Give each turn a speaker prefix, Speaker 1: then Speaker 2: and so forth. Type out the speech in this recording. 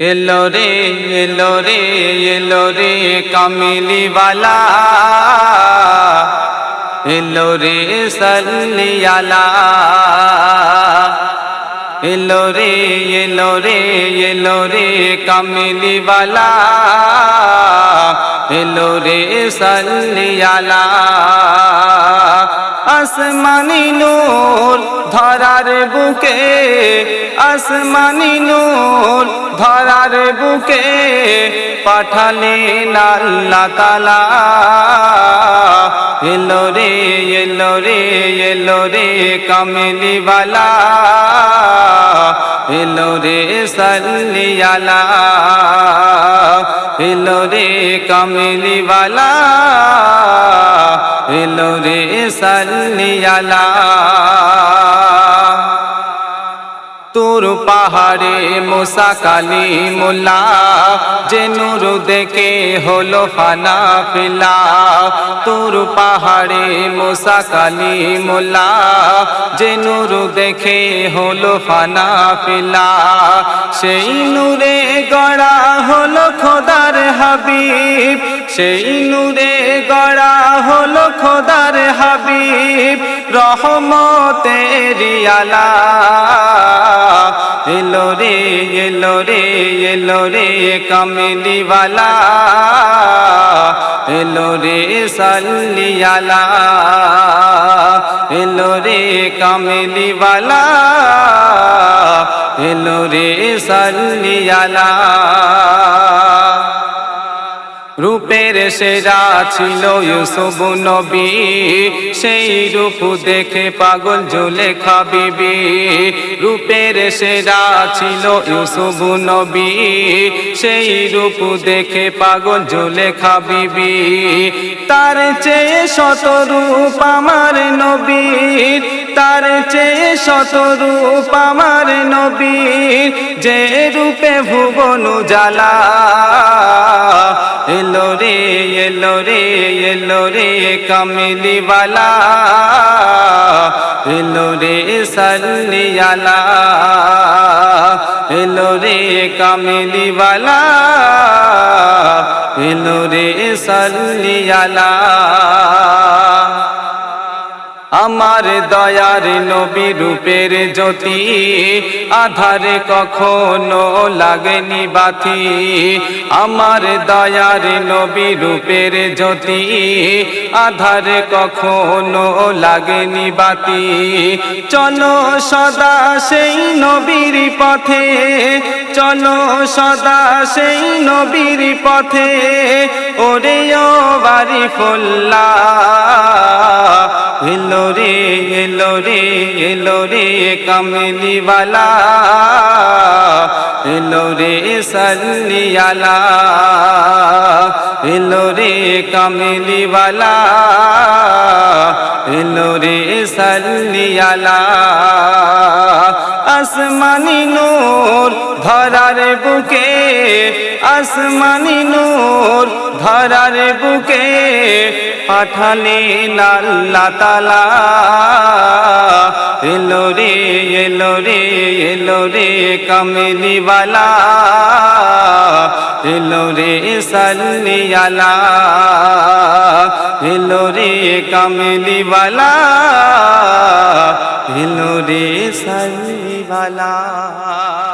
Speaker 1: এলো রে এলো রে এলো রে কামিলিওয়ালা এলো রে সল্লিয়ালা এলো রে এলো রে এলো রে কামিলিওয়ালা এলো রে সল্লিয়ালা আসমানি নূর ধরার বুকে, আসমানি নূর ধরার বুকে পাঠালেন আল্লাহ তালা। এলো রে এলো রে এলো রে কামেলিওয়ালা। এলো রে সল্লিয়ালা এলো রে কামেলিওয়ালা। এলো রে সল্লিয়ালা তোর পাহাড়ে মোসা কালী মোলা যে নূর দেখে হলো ফানা ফিলা তোর পাহাড়ে মোসা কালী মোলা যে নূর দেখে হলো ফানা ফিলা সেই নূরে গড়া হলো খোদার হাবিব, সেই নূরে গড়া হলো খোদার হাবিব। রহমতের আলা এলো রে এলো রে এলো রে কামিলিওয়ালা এলো রে, সাল্লিয়ালা। এলো রে কামিলিওয়ালা এলো রে, সাল্লিয়ালা। রূপের সেরা ছিল ইউসুফ নবী। সেই রূপ দেখে পাগল জুলে খাবিবি। রূপের সেরা ছিল ইউসুফ নবী। সেই রূপ দেখে পাগল জুলে খাবিবি। তার চেয়ে শত রূপ আমার নবীর। তার চেয়ে শত রূপ আমার নবীর। যে রূপে ভুবন জ্বালা এলো রে এলো রে এলো রে কামিলিওয়ালা এলো রে সল্লিয়ালা এলো রে কামিলিওয়ালা এলো রে সল্লিয়ালা আমার দয়ার নবী রূপের জ্যোতি, আধারে কখনো লাগেনি বাতি। আমার দয়ার নবী রূপের জ্যোতি, আধারে কখনো লাগেনি বাতি। চলো সদা সেই নবীর পথে, চলো সদা সেই নবীর পথে ওরে ও বাড়ি ফুল্লা। এলো রে এলো রে এলো রে কামলিওয়ালা এলো রে সল্লিয়ালা এলো রে কামলিওয়ালা এলো রে সল্লিয়ালা আসমানি নূর ধরার বুকে আসমানি নূর ধরার বুকে পাঠালেন আল্লাহ তালা। এলো রে এলো রে এলো রে কামলিওয়ালা। এলো রে সল্লিয়ালা এলো রে কামলিওয়ালা। এলো রে সল্লিওয়ালা।